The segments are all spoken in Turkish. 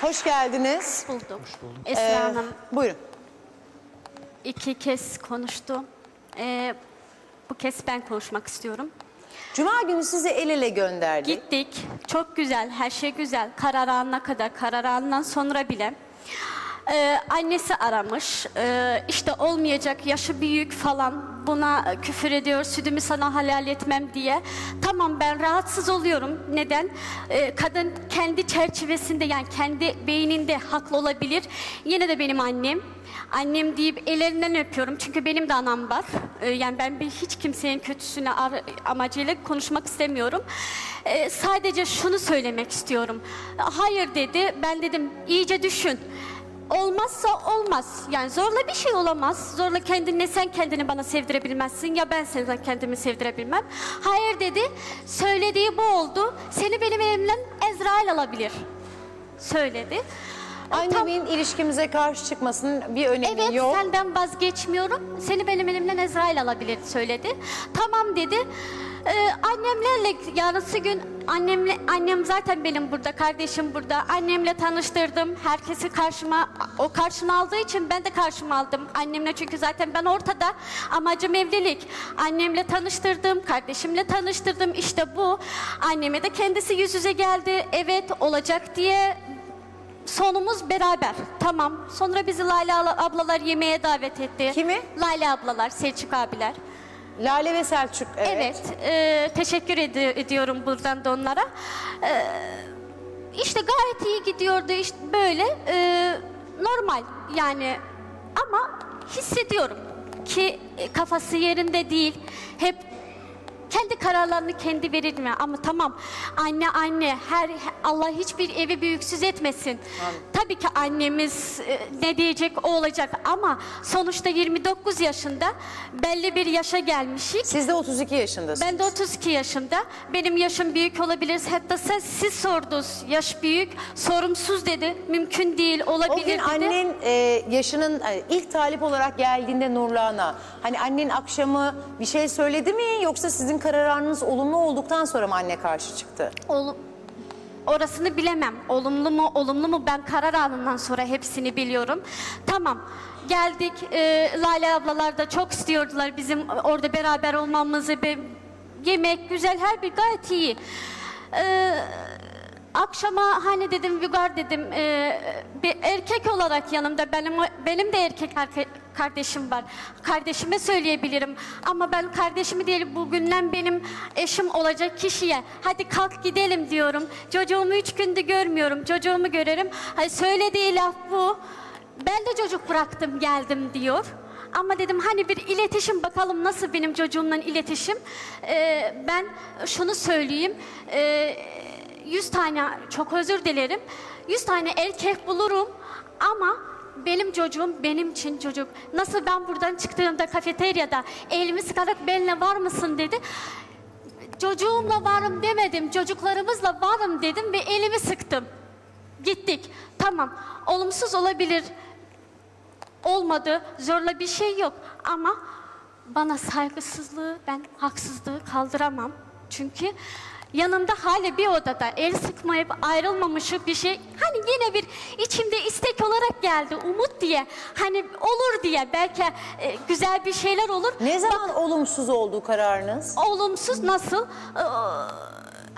Hoş geldiniz. buldum. Esra Ee, Hanım buyurun. iki kez konuştu. Ee, bu kez ben konuşmak istiyorum. Cuma günü sizi el ele gönderdik. Gittik. Çok güzel. Her şey güzel. Karar anına kadar. Karar anından sonra bile. Ee, annesi aramış. Ee, işte olmayacak. Yaşı büyük falan. Buna küfür ediyor. Sütümü sana halal etmem diye. Tamam ben rahatsız oluyorum. Neden? Ee, kadın kendi çerçevesinde yani kendi beyninde haklı olabilir. Yine de benim annem. Annem deyip ellerinden öpüyorum çünkü benim de anam var. Ee, yani ben bir hiç kimsenin kötüsüne amacıyla konuşmak istemiyorum. Ee, sadece şunu söylemek istiyorum. Hayır dedi. Ben dedim iyice düşün. Olmazsa olmaz. Yani zorla bir şey olamaz. Zorla kendini sen kendini bana sevdirebilmezsin ya ben seni kendimi sevdirebilmem. Hayır dedi. Söylediği bu oldu. Seni benim elimden Ezrail alabilir. Söyledi. E, tam- Annemin ilişkimize karşı çıkmasının bir önemi Evet yok. senden vazgeçmiyorum. Seni benim elimden Ezrail alabilir söyledi. Tamam dedi. Ee, annemlerle yarısı gün annemle annem zaten benim burada kardeşim burada annemle tanıştırdım herkesi karşıma o karşına aldığı için ben de karşıma aldım annemle çünkü zaten ben ortada amacım evlilik annemle tanıştırdım kardeşimle tanıştırdım işte bu anneme de kendisi yüz yüze geldi evet olacak diye Sonumuz beraber. Tamam. Sonra bizi Lale abla- ablalar yemeğe davet etti. Kimi? Lale ablalar, Selçuk abiler. Lale ve Selçuk. Evet. Evet. e, teşekkür edi- ediyorum buradan da onlara. E, işte gayet iyi gidiyordu işte böyle. e, normal yani ama hissediyorum ki kafası yerinde değil. Hep kendi kararlarını kendi verir mi? Ama tamam anne anne her Allah hiçbir evi büyüksüz etmesin. Tabii ki annemiz e, ne diyecek o olacak ama sonuçta 29 yaşında belli bir yaşa gelmişik. Siz de 32 yaşındasınız. Ben de 32 yaşında. Benim yaşım büyük olabilir. Hatta siz, siz sordunuz. Yaş büyük, sorumsuz dedi. Mümkün değil, O olabilir gün dedi. annen e, yaşının e, ilk talip olarak geldiğinde Nurlan'a hani annen akşamı bir şey söyledi mi yoksa sizin kararınız olumlu olduktan sonra mı anne karşı çıktı? Ol- orasını bilemem. Olumlu mu, olumlu mu? Ben karar anından sonra hepsini biliyorum. Tamam. Geldik. E, Lale ablalar da çok istiyordular bizim orada beraber olmamızı. Be- yemek güzel, her bir gayet iyi. E, akşama hani dedim Vügar dedim e, bir erkek olarak yanımda benim benim de erkek kardeşim var. Kardeşime söyleyebilirim ama ben kardeşimi değil bugünden benim eşim olacak kişiye hadi kalk gidelim diyorum. Çocuğumu üç gündür görmüyorum. Çocuğumu görerim. Hani söylediği laf bu. Ben de çocuk bıraktım geldim diyor. Ama dedim hani bir iletişim bakalım nasıl benim çocuğumla iletişim. Ee, ben şunu söyleyeyim. Ee, 100 tane çok özür dilerim. 100 tane erkek bulurum ama benim çocuğum benim için çocuk. Nasıl ben buradan çıktığımda kafeteryada elimi sıkarak benimle var mısın dedi. Çocuğumla varım demedim. Çocuklarımızla varım dedim ve elimi sıktım. Gittik. Tamam. Olumsuz olabilir. Olmadı. Zorla bir şey yok. Ama bana saygısızlığı, ben haksızlığı kaldıramam. Çünkü yanımda hala bir odada el sıkmayıp ayrılmamışı bir şey. Hani yine bir içimde istek olarak geldi. Umut diye. Hani olur diye. Belki e, güzel bir şeyler olur. Ne zaman olumsuz oldu kararınız? Olumsuz nasıl? Ee,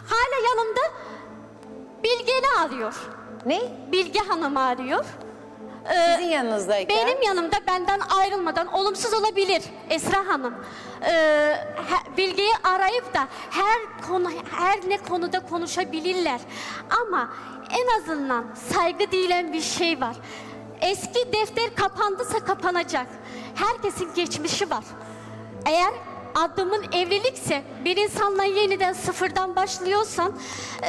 hala yanımda Bilge'ni arıyor. Ne? Bilge Hanım arıyor. Sizin yanınızdayken. Benim yanımda benden ayrılmadan olumsuz olabilir Esra Hanım. He- Bilge'yi arayıp da her konu her ne konuda konuşabilirler. Ama en azından saygı denilen bir şey var. Eski defter kapandısa kapanacak. Herkesin geçmişi var. Eğer adımın evlilikse bir insanla yeniden sıfırdan başlıyorsan e,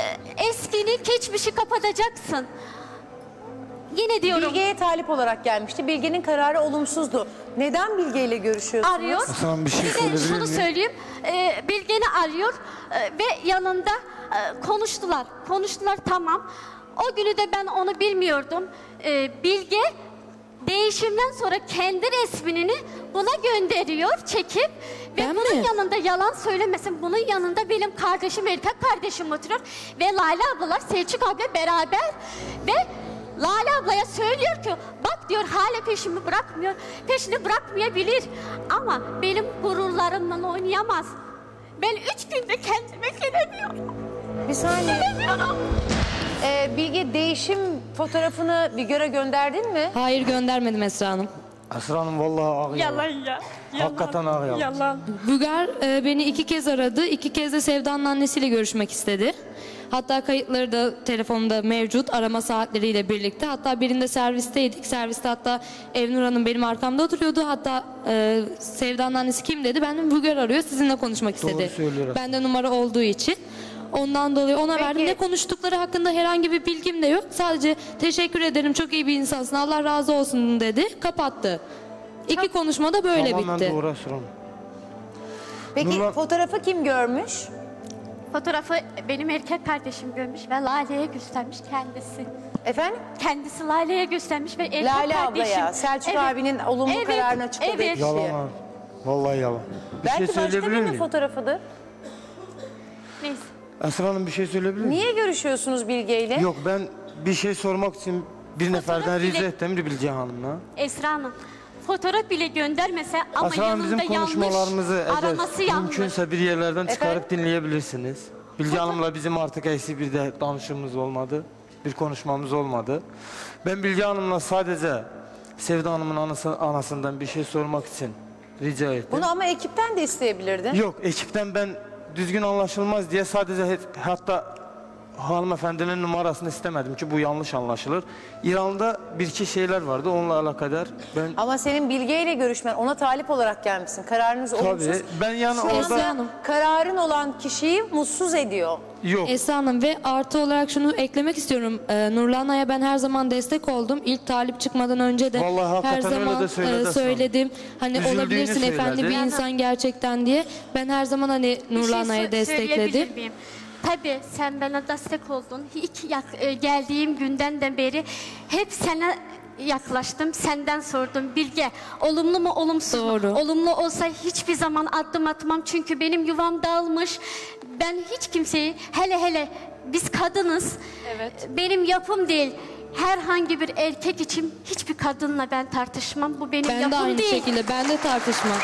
eskini geçmişi kapatacaksın. Yine diyorum Bilge'ye talip olarak gelmişti. Bilge'nin kararı olumsuzdu. Neden Bilge ile görüşüyorsunuz? arıyor. Tamam, bir şey Bir de söyleyebilir şunu miyim? söyleyeyim. E, Bilgen'i arıyor e, ve yanında e, konuştular. Konuştular tamam. O günü de ben onu bilmiyordum. E, Bilge değişimden sonra kendi resmini buna gönderiyor çekip ve Ben bunun mi? yanında yalan söylemesin. Bunun yanında benim kardeşim erkek kardeşim oturuyor ve Lale ablalar Selçuk abla beraber ve Lale ablaya söylüyor ki bak diyor hala peşimi bırakmıyor. Peşini bırakmayabilir ama benim gururlarımla oynayamaz. Ben üç günde kendime gelemiyorum. Bir saniye. Gelemiyorum. Ee, Bilge değişim fotoğrafını bir göre gönderdin mi? Hayır göndermedim Esra Hanım. Esra Hanım vallahi ağır Yalan yalan. ya. Hakikaten ağır yalan. Yalan. Büger e, beni iki kez aradı. İki kez de Sevda'nın annesiyle görüşmek istedi. Hatta kayıtları da telefonumda mevcut arama saatleriyle birlikte. Hatta birinde servisteydik. Serviste hatta Evnur Hanım benim arkamda oturuyordu. Hatta e, Sevda'nın annesi kim dedi. Ben de Büger arıyor sizinle konuşmak istedi. söylüyor. Bende numara olduğu için. Ondan dolayı ona Peki. verdim. Ne konuştukları hakkında herhangi bir bilgim de yok. Sadece teşekkür ederim çok iyi bir insansın Allah razı olsun dedi. Kapattı. İki konuşma da böyle Tamamen bitti. doğru Esra Hanım. Peki Nurlan- fotoğrafı kim görmüş? Fotoğrafı benim erkek kardeşim görmüş ve Lale'ye göstermiş kendisi. Efendim? Kendisi Lale'ye göstermiş ve erkek Lale kardeşim. ablaya, Selçuk abinin olumlu kararını açıkladığı Evet. kişi. Yalan abi. Vallahi yalan. Bir Belki şey başka söyleyebilir birinin miyim? fotoğrafıdır. Neyse. Esra Hanım bir şey söyleyebilir miyim? Niye görüşüyorsunuz Bilge ile? Yok ben bir şey sormak için bir neferden bile- rica ettim bir Bilge Hanım'la. Esra Hanım fotoğraf bile göndermese ama Esra Hanım bizim yanında yanlış konuşmalarımızı araması eğer yanlış. mümkünse bir yerlerden çıkarıp dinleyebilirsiniz. Bilge Hanım'la bizim artık eksi bir de danışımımız olmadı. Bir konuşmamız olmadı. Ben Bilge Hanım'la sadece Sevda Hanım'ın anası, anasından bir şey sormak için rica ettim. Bunu ama ekipten de isteyebilirdin. Yok ekipten ben düzgün anlaşılmaz diye sadece hatta hanımefendinin numarasını istemedim ki bu yanlış anlaşılır. İran'da bir iki şeyler vardı onunla alakadar. Ben Ama senin Bilge ile görüşmen, ona talip olarak gelmişsin. Kararınız olumsuz. tabii ben yani Şu orada Hanım. kararın olan kişiyi mutsuz ediyor. yok. Esra Hanım ve artı olarak şunu eklemek istiyorum. Ee, Nurlana'ya ben her zaman destek oldum. İlk talip çıkmadan önce de Vallahi her hakikaten öyle zaman de söyledi e, Esra söyledim. Hani Üzüldüğünü olabilirsin efendi söyledi. bir insan gerçekten diye. Ben her zaman hani Bir şey sö- destekledim. söyleyebilir miyim? Tabii sen bana destek oldun. İlk yak- e, geldiğim günden de beri hep sana yaklaştım. Senden sordum. Bilge olumlu mu olumsuz Doğru. mu? Olumlu olsa hiçbir zaman adım atmam. Çünkü benim yuvam dağılmış. Ben hiç kimseyi hele hele biz kadınız. Evet. Benim yapım değil. Herhangi bir erkek için hiçbir kadınla ben tartışmam. Bu benim Ben yapım de aynı değil. şekilde ben de tartışmam.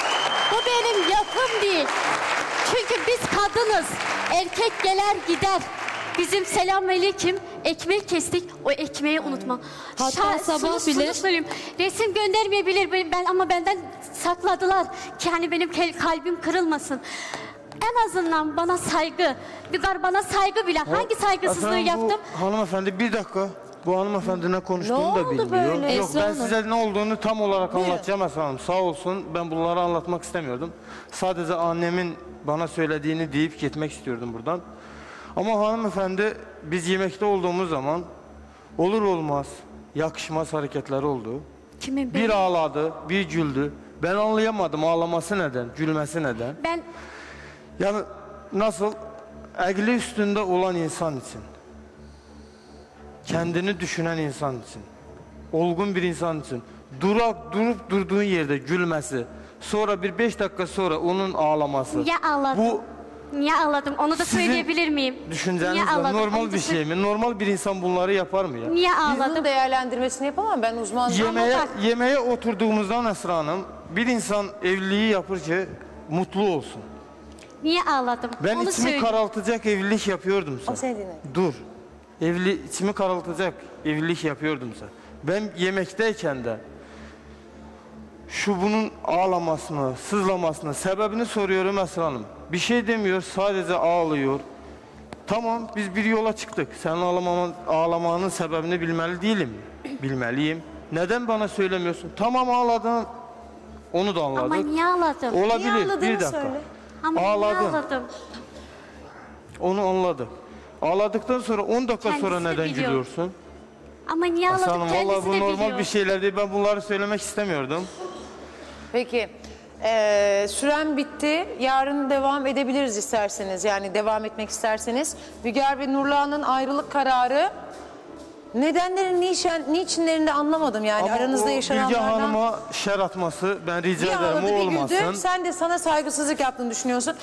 Bu benim yapım değil. Çünkü biz kadınız. Erkek gelir gider. Bizim selamünaleyküm ekmek kestik. O ekmeği unutma. Hatta sabah şunu- bile- söyleyeyim. Resim göndermeyebilir ben, ben ama benden sakladılar. Ki hani benim kel- kalbim kırılmasın. En azından bana saygı. Bir gar bana saygı bile. Hangi saygısızlığı Efendim, bu yaptım? Hanımefendi bir dakika. Bu hanımefendi ne konuştuğunu Ne da bilmiyor. böyle? Yok Esra ben Hanım. size ne olduğunu tam olarak Buyurun. anlatacağım Esra Hanım. Sağ olsun ben bunları anlatmak istemiyordum. Sadece annemin bana söylediğini deyip gitmek istiyordum buradan. Ama hanımefendi biz yemekte olduğumuz zaman olur olmaz yakışmaz hareketler oldu. Kimin Bir benim? ağladı, bir güldü. Ben anlayamadım ağlaması neden, gülmesi neden. Ben Yani nasıl aklı üstünde olan insan için, kendini düşünen insan için, olgun bir insan için durak durup durduğun yerde gülmesi, sonra bir beş dakika sonra onun ağlaması. niye ağladım? Bu Niye ağladım? Onu da Sizin söyleyebilir miyim? Niye düşüncenizle ağladım? Onu normal da bir şey mi? Normal bir insan bunları yapar mı ya? Niye bunun ağladım? değerlendirmesini yapamam. Ben uzman. Yemeğe, bak- yemeğe oturduğumuzdan Esra Hanım, bir insan evliliği yapır ki mutlu olsun. Niye ağladım? Ben Onu içimi söyle. karaltacak evlilik yapıyordum sen. O seni dinle. Dur. Evli, içimi karaltacak evlilik yapıyordum sen. Ben yemekteyken de şu bunun ağlamasını, sızlamasını, sebebini soruyorum Esra Hanım. Bir şey demiyor, sadece ağlıyor. Tamam, biz bir yola çıktık. Senin ağlamanın, ağlamanın sebebini bilmeli değilim. Bilmeliyim. Neden bana söylemiyorsun? Tamam ağladın. Onu da anladık. Ama niye ağladım? Olabilir. Niye ağladığını bir dakika. söyle. Ama niye ağladın. ağladım? Onu anladım. Ağladıktan sonra 10 dakika sonra Kendisi neden biliyor. gülüyorsun? Ama niye Aslı ağladım? Hanım vallahi Kendisi bu de normal biliyor. bir şeyler değil. Ben bunları söylemek istemiyordum. Peki. Ee, süren bitti. Yarın devam edebiliriz isterseniz. Yani devam etmek isterseniz. Büger ve Nurlan'ın ayrılık kararı nedenlerin niçin, niçinlerini de anlamadım yani Ama aranızda yaşananlardan. Hanım'a şer atması ben rica Bir ederim o bir olmasın. güldü. Sen de sana saygısızlık yaptığını düşünüyorsun.